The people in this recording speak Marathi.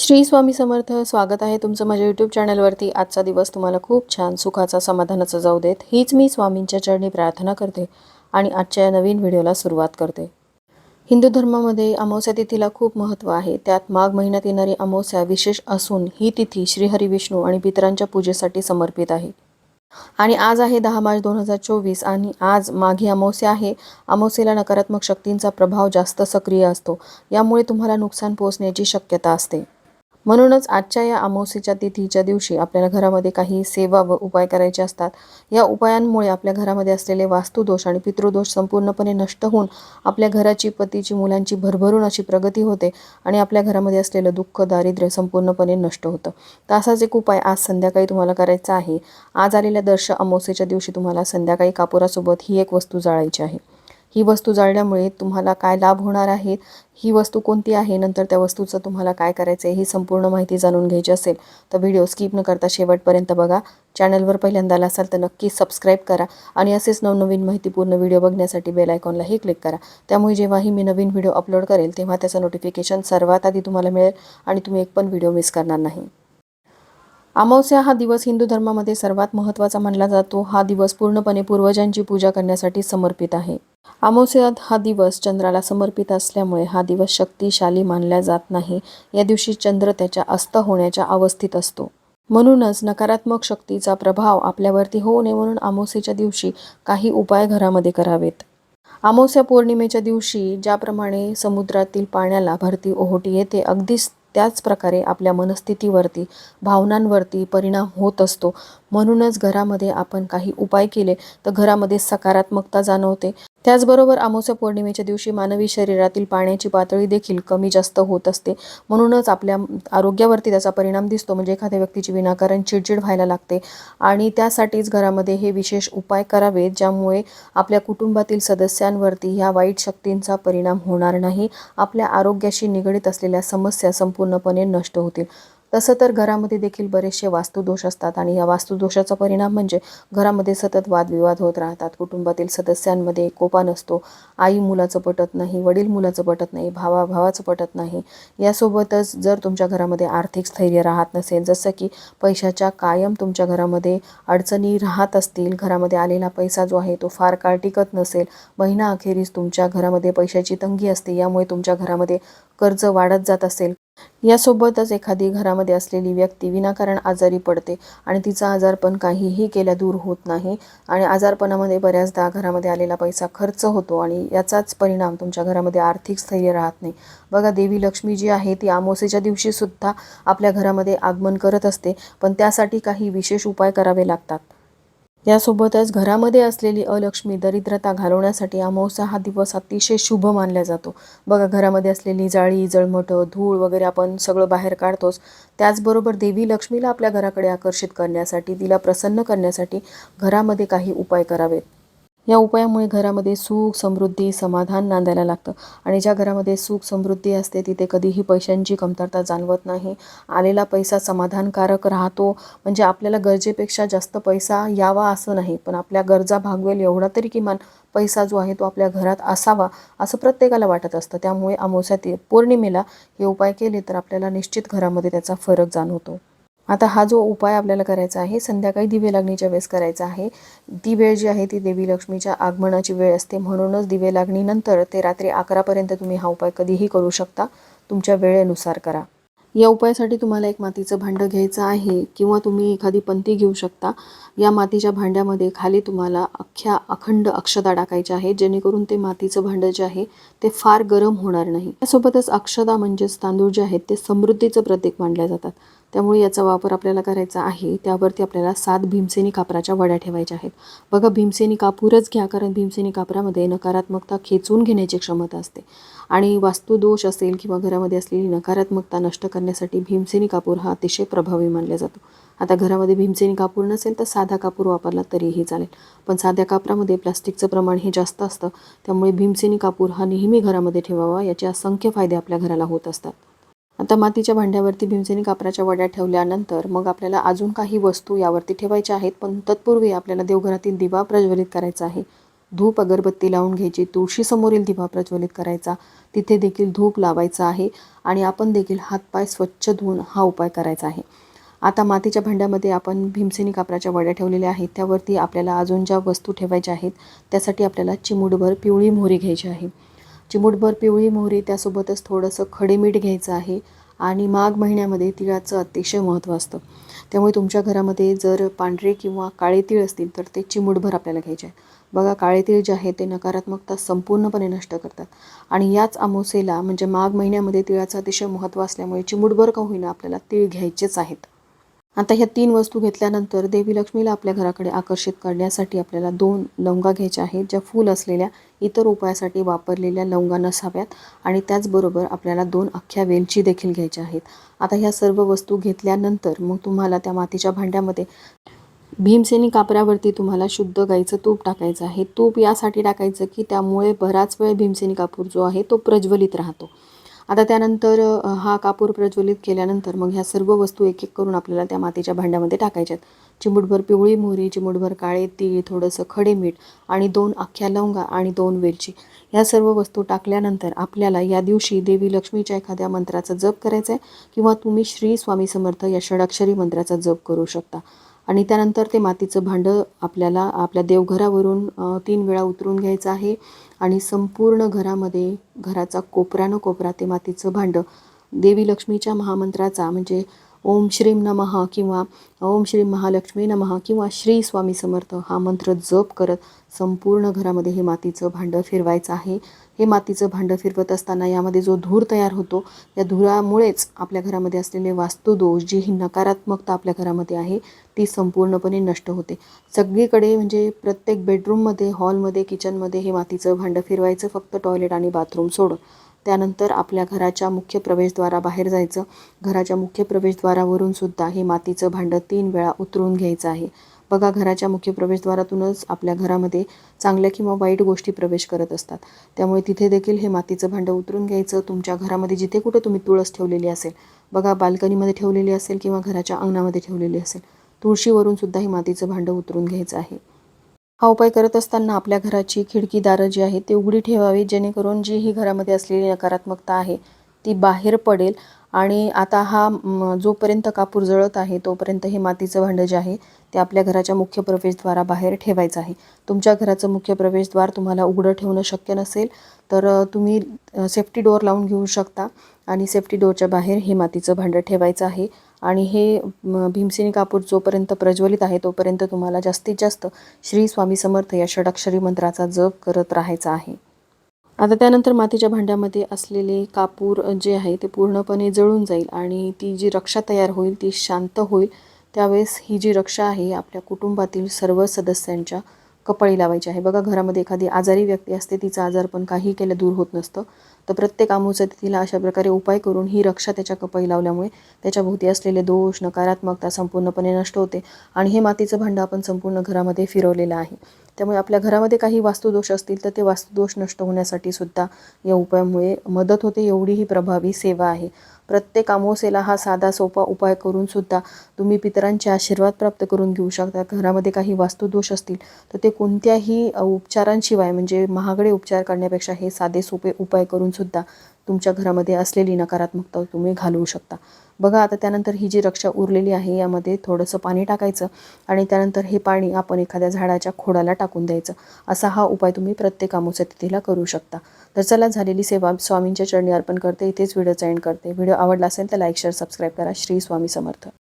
श्री स्वामी समर्थ स्वागत आहे तुमचं माझ्या यूट्यूब चॅनलवरती आजचा दिवस तुम्हाला खूप छान सुखाचा समाधानाचा जाऊ देत. हीच मी स्वामींच्या चरणी प्रार्थना करते आणि आजच्या या नवीन व्हिडिओला सुरुवात करते. हिंदू धर्मामध्ये अमावस्या तिथीला खूप महत्त्व आहे. त्यात माघ महिन्यात येणारी अमावस्या विशेष असून ही तिथी श्रीहरी विष्णू आणि पितरांच्या पूजेसाठी समर्पित आहे. आणि आज आहे दहा मार्च दोन हजार चोवीस आणि आज माघी अमावस्या आहे. अमावस्येला नकारात्मक शक्तींचा प्रभाव जास्त सक्रिय असतो. यामुळे तुम्हाला नुकसान पोहोचण्याची शक्यता असते. म्हणूनच आजच्या या अमावस्येच्या तिथीच्या दिवशी आपल्याला घरामध्ये काही सेवा व उपाय करायचे असतात. या उपायांमुळे आपल्या घरामध्ये असलेले वास्तुदोष आणि पितृदोष संपूर्णपणे नष्ट होऊन आपल्या घराची पतीची मुलांची भरभरून अशी प्रगती होते आणि आपल्या घरामध्ये असलेलं दुःख दारिद्र्य संपूर्णपणे नष्ट होतं. तर असाच एक उपाय आज संध्याकाळी तुम्हाला करायचा आहे. आज आलेल्या दर्श अमावस्येच्या दिवशी तुम्हाला संध्याकाळी कापुरासोबत ही एक वस्तू जाळायची आहे. ही वस्तू जाळल्यामुळे तुम्हाला काय लाभ होणार आहे? ही वस्तू कोणती आहे? नंतर त्या वस्तूचं तुम्हाला काय करायचं आहे ही संपूर्ण माहिती जाणून घ्यायची असेल तर व्हिडिओ स्किप न करता शेवटपर्यंत बघा. चॅनलवर पहिल्यांदाला असाल तर नक्की सबस्क्राईब करा आणि असेच नवनवीन माहितीपूर्ण व्हिडिओ बघण्यासाठी बेल आयकॉनलाही क्लिक करा. त्यामुळे जेव्हाही मी नवीन व्हिडिओ अपलोड करेल तेव्हा त्याचं नोटिफिकेशन सर्वात आधी तुम्हाला मिळेल आणि तुम्ही एक पण व्हिडिओ मिस करणार नाही. अमावस्या हा दिवस हिंदू धर्मामध्ये सर्वात महत्त्वाचा मानला जातो. हा दिवस पूर्णपणे पूर्वजांची पूजा करण्यासाठी समर्पित आहे. अमावस्यात हा दिवस चंद्राला समर्पित असल्यामुळे हा दिवस शक्तिशाली मानला जात नाही. या दिवशी चंद्र त्याच्या अस्त होण्याच्या अवस्थेत असतो. म्हणूनच नकारात्मक शक्तीचा प्रभाव आपल्यावरती होऊ नये म्हणून अमावस्येच्या दिवशी काही उपाय घरामध्ये करावेत. अमावस्या पौर्णिमेच्या दिवशी ज्याप्रमाणे समुद्रातील पाण्याला भरती ओहोटी येते अगदीच त्याचप्रकारे आपल्या मनस्थितीवरती भावनांवरती परिणाम होत असतो. म्हणूनच घरामध्ये आपण काही उपाय केले तर घरामध्ये सकारात्मकता जाणवते. त्याचबरोबर अमावस्या पौर्णिमेच्या दिवशी मानवी शरीरातील पाण्याची पातळी देखील कमी जास्त होत असते. म्हणूनच आपल्या आरोग्यावरती त्याचा परिणाम दिसतो. म्हणजे एखाद्या व्यक्तीची विनाकारण चिडचिड व्हायला लागते. आणि त्यासाठीच घरामध्ये हे विशेष उपाय करावेत ज्यामुळे आपल्या कुटुंबातील सदस्यांवरती ह्या वाईट शक्तींचा परिणाम होणार नाही. आपल्या आरोग्याशी निगडीत असलेल्या समस्या संपूर्णपणे नष्ट होतील. तसं तर घरामध्ये देखील बरेचसे वास्तुदोष असतात आणि या वास्तुदोषाचा परिणाम म्हणजे घरामध्ये सतत वादविवाद होत राहतात. कुटुंबातील सदस्यांमध्ये कोपा नसतो. आई मुलाचं पटत नाही वडील मुलाचं पटत नाही भावा भावाचं पटत नाही. यासोबतच जर तुमच्या घरामध्ये आर्थिक स्थैर्य राहत नसेल जसं की पैशाच्या कायम तुमच्या घरामध्ये अडचणी राहत असतील घरामध्ये आलेला पैसा जो आहे तो फार काळ टिकत नसेल महिना अखेरीस तुमच्या घरामध्ये पैशाची तंगी असते यामुळे तुमच्या घरामध्ये कर्ज वाढत जात असेल. यासोबतच एखादी घरामध्ये असलेली व्यक्ती विनाकारण आजारी पडते आणि तिचा आजारपण काहीही केल्या दूर होत नाही आणि आजारपणामध्ये बऱ्याचदा घरामध्ये आलेला पैसा खर्च होतो आणि याचाच परिणाम तुमच्या घरामध्ये आर्थिक स्थैर्य राहत नाही. बघा देवी लक्ष्मी जी आहे ती आमोसेच्या दिवशीसुद्धा आपल्या घरामध्ये आगमन करत असते पण त्यासाठी काही विशेष उपाय करावे लागतात. यासोबतच घरामध्ये असलेली अलक्ष्मी दरिद्रता घालवण्यासाठी अमावस्या हा दिवस अतिशय शुभ मानला जातो. बघा घरामध्ये असलेली जाळी जळमटं धूळ वगैरे आपण सगळं बाहेर काढतोच. त्याचबरोबर देवी लक्ष्मीला आपल्या घराकडे आकर्षित करण्यासाठी तिला प्रसन्न करण्यासाठी घरामध्ये काही उपाय करावेत. या उपायामुळे घरामध्ये सुख समृद्धी समाधान नांदायला लागतं. आणि ज्या घरामध्ये सुख समृद्धी असते तिथे कधीही पैशांची कमतरता जाणवत नाही. आलेला पैसा समाधानकारक राहतो. म्हणजे आपल्याला गरजेपेक्षा जास्त पैसा यावा असं नाही. पण आपल्या गरजा भागवेल एवढा तरी किमान पैसा जो आहे तो आपल्या घरात असावा असं प्रत्येकाला वाटत असतं. त्यामुळे अमावस्या ते पौर्णिमेला हे उपाय केले तर आपल्याला निश्चित घरामध्ये त्याचा फरक जाणवतो. आता हा जो उपाय आपल्याला करायचा आहे संध्याकाळी दिवे लागणीच्या वेळेस करायचा आहे. ती वेळ जी आहे ती देवी लक्ष्मीच्या आगमनाची वेळ असते. म्हणूनच दिवे लागणीनंतर ते रात्री अकरापर्यंत तुम्ही हा उपाय कधीही करू शकता. तुमच्या वेळेनुसार करा. या उपायासाठी तुम्हाला एक मातीचं भांडं घ्यायचं आहे किंवा तुम्ही एखादी पंती घेऊ शकता. या मातीच्या भांड्यामध्ये खाली तुम्हाला अख्ख्या अखंड अक्षदा टाकायच्या आहे जेणेकरून ते मातीचं भांडं जे आहे ते फार गरम होणार नाही. त्यासोबतच अक्षदा म्हणजेच तांदूळ जे आहेत ते समृद्धीचं प्रतीक मानल्या जातात. त्यामुळे याचा वापर आपल्याला करायचा आहे. त्यावरती आपल्याला सात भीमसेनी कापराच्या वड्या ठेवायच्या आहेत. बघा भीमसेनी कापूरच घ्या कारण भीमसेनी कापरामध्ये नकारात्मकता खेचून घेण्याची क्षमता असते. आणि वास्तुदोष असेल किंवा घरामध्ये असलेली नकारात्मकता नष्ट करण्यासाठी भीमसेनी कापूर हा अतिशय प्रभावी मानला जातो. आता घरामध्ये भीमसेनी कापूर नसेल तर साधा कापूर वापरला तरीही चालेल. पण साध्या कापरामध्ये प्लास्टिकचं प्रमाण हे जास्त असतं त्यामुळे भीमसेनी कापूर हा नेहमी घरामध्ये ठेवावा याचे असंख्य फायदे आपल्या घराला होत असतात. आता मातीच्या भांड्यावरती भीमसेनी कापराच्या वड्या ठेवल्यानंतर मग आपल्याला अजून काही वस्तू यावरती ठेवायच्या आहेत पण तत्पूर्वी आपल्याला देवघरातील दिवा प्रज्वलित करायचा आहे. धूप अगरबत्ती लावून घ्यायची तुळशीसमोरील दिवा प्रज्वलित करायचा तिथे देखील धूप लावायचा आहे आणि आपण देखील हातपाय स्वच्छ धुवून हा उपाय करायचा आहे. आता मातीच्या भांड्यामध्ये आपण भीमसेनी कापराच्या वड्या ठेवलेल्या आहेत त्यावरती आपल्याला अजून ज्या वस्तू ठेवायच्या आहेत त्यासाठी आपल्याला चिमूटभर पिवळी मोहरी घ्यायची आहे. चिमूटभर पिवळी मोहरी त्यासोबतच थोडंसं खडे मीठ घ्यायचं आहे आणि माघ महिन्यामध्ये तिळाचं अतिशय महत्त्व असतं. त्यामुळे तुमच्या घरामध्ये जर पांढरे किंवा काळे तीळ असतील तर ते चिमूटभर आपल्याला घ्यायचे आहे बघा काळे तीळ जे आहे ते नकारात्मकता संपूर्णपणे नष्ट करतात. आणि याच अमावस्येला म्हणजे माघ महिन्यामध्ये तिळाचं अतिशय महत्त्व असल्यामुळे चिमूटभर का होईना आपल्याला तीळ घ्यायचेच आहेत. आता ह्या तीन वस्तू घेतल्यानंतर देवी लक्ष्मीला आपल्या घराकडे आकर्षित करण्यासाठी आपल्याला दोन लवंगा घ्यायच्या आहेत ज्या फूल असलेल्या इतर उपायासाठी वापरलेल्या लवंगा नसाव्यात आणि त्याचबरोबर आपल्याला दोन अख्ख्या वेलची देखील घ्यायच्या आहेत. आता ह्या सर्व वस्तू घेतल्यानंतर मग तुम्हाला त्या मातीच्या भांड्यामध्ये भीमसेनी कापरावरती तुम्हाला शुद्ध गाईचं तूप टाकायचं आहे. तूप यासाठी टाकायचं की त्यामुळे बराच वेळ भीमसेनी कापूर जो आहे तो प्रज्वलित राहतो. आता त्यानंतर हा कापूर प्रज्वलित केल्यानंतर मग ह्या सर्व वस्तू एक एक करून आपल्याला त्या मातीच्या भांड्यामध्ये टाकायच्यात चिमूटभर पिवळी मोहरी चिमूटभर काळे तीळ थोडंसं खडे मीठ आणि दोन अख्ख्या लवंगा आणि दोन वेलची. ह्या सर्व वस्तू टाकल्यानंतर आपल्याला या दिवशी देवी लक्ष्मीच्या एखाद्या मंत्राचा जप करायचा आहे किंवा तुम्ही श्री स्वामी समर्थ या षडाक्षरी मंत्राचा जप करू शकता. आणि त्यानंतर ते मातीचं भांडं आपल्याला आपल्या देवघरावरून तीन वेळा उतरून घ्यायचं आहे. आणि संपूर्ण घरामध्ये घराचा कोपऱ्यानं कोपरा ते मातीचं भांडं. देवी लक्ष्मीच्या महामंत्राचा म्हणजे ओम श्रीम नमः किंवा ओम श्री महालक्ष्मी नमः किंवा श्री स्वामी समर्थ हा मंत्र जप करत संपूर्ण घरामध्ये हे मातीचं भांडं फिरवायचं आहे. हे मातीचं भांडं फिरवत असताना यामध्ये जो धूर तयार होतो या धुरामुळेच आपल्या घरामध्ये असलेले वास्तुदोष जी ही नकारात्मकता आपल्या घरामध्ये आहे ती संपूर्णपणे नष्ट होते. सगळीकडे म्हणजे प्रत्येक बेडरूममध्ये हॉलमध्ये किचनमध्ये हे मातीचं भांडं फिरवायचं फक्त टॉयलेट आणि बाथरूम सोडून. त्यानंतर आपल्या घराच्या मुख्य प्रवेशद्वाराबाहेर जायचं. घराच्या मुख्य प्रवेशद्वारावरून सुद्धा हे मातीचं भांडं तीन वेळा उतरून घ्यायचं आहे. बघा घराच्या मुख्य प्रवेशद्वारातूनच आपल्या घरामध्ये चांगल्या किंवा वाईट गोष्टी प्रवेश करत असतात. त्यामुळे तिथे देखील हे मातीचं भांडं उतरून घ्यायचं. तुमच्या घरामध्ये जिथे कुठे तुम्ही तुळस ठेवलेली असेल बघा बाल्कनीमध्ये ठेवलेली असेल किंवा घराच्या अंगणामध्ये ठेवलेली असेल तुळशीवरून सुद्धा हे मातीचं भांडं उतरून घ्यायचं आहे. हा उपाय करत असताना आपल्या घराची खिडकी दारं जी आहेत ती उघडी ठेवावी जेणेकरून जी ही घरामध्ये असलेली नकारात्मकता आहे ती बाहेर पडेल. आणि आता हा जोपर्यंत कापूर जळत आहे तोपर्यंत हे मातीचं भांडं जे आहे ते आपल्या घराच्या मुख्य प्रवेशद्वाराबाहेर ठेवायचं आहे. तुमच्या घराचं मुख्य प्रवेशद्वार तुम्हाला उघडं ठेवणं शक्य नसेल तर तुम्ही सेफ्टी डोअर लावून घेऊ शकता आणि सेफ्टी डोअरच्या बाहेर हे मातीचं भांडं ठेवायचं आहे. आणि हे भीमसेनी कापूर जोपर्यंत प्रज्वलित आहे तोपर्यंत तुम्हाला जास्तीत जास्त श्री स्वामी समर्थ या षडाक्षरी मंत्राचा जप करत राहायचा आहे. आता त्यानंतर मातीच्या भांड्यामध्ये असलेले कापूर जे आहे ते पूर्णपणे जळून जाईल आणि ती जी रक्षा तयार होईल ती शांत होईल. त्यावेळेस ही जी रक्षा आहे आपल्या कुटुंबातील सर्व सदस्यांच्या कपाळी लावायची आहे. बघा घरामध्ये एखादी आजारी व्यक्ती असते तिचा आजार पण काही केलं दूर होत नसतं. तर प्रत्येक आमोच्या तिला अशा प्रकारे उपाय करून ही रक्षा त्याच्या कपाळी लावल्यामुळे त्याच्या भोवती असलेले दोष नकारात्मकता संपूर्णपणे नष्ट होते. आणि हे मातीचं भांडं आपण संपूर्ण घरामध्ये फिरवलेलं आहे. त्यामुळे आपल्या घरामध्ये काही वास्तुदोष असतील तर ते वास्तुदोष नष्ट होण्यासाठी सुद्धा या उपायामुळे मदत होते एवढी ही प्रभावी सेवा आहे. प्रत्येक अमावसेला हा साधा सोपा उपाय करून सुद्धा तुम्ही पितरांचे आशीर्वाद प्राप्त करून घेऊ शकता. घरामध्ये काही वास्तुदोष असतील तर ते कोणत्याही उपचारांशिवाय म्हणजे महागडे उपचार करण्यापेक्षा हे साधे सोपे उपाय करून सुद्धा तुमच्या घरामध्ये असलेली नकारात्मकता तुम्ही घालवू शकता. बघा आता त्यानंतर ही जी रक्षा उरलेली आहे यामध्ये थोडंसं पाणी टाकायचं आणि त्यानंतर हे पाणी आपण एखाद्या झाडाच्या खोडाला टाकून द्यायचं. असा हा उपाय तुम्ही प्रत्येक अमावस्या तिथीला करू शकता. तर चला झालेली सेवा स्वामींच्या चरणी अर्पण करते. इथेच व्हिडिओचा एंड करते. व्हिडिओ आवडला असेल तर लाईक शेअर सबस्क्राईब करा. श्री स्वामी समर्थ.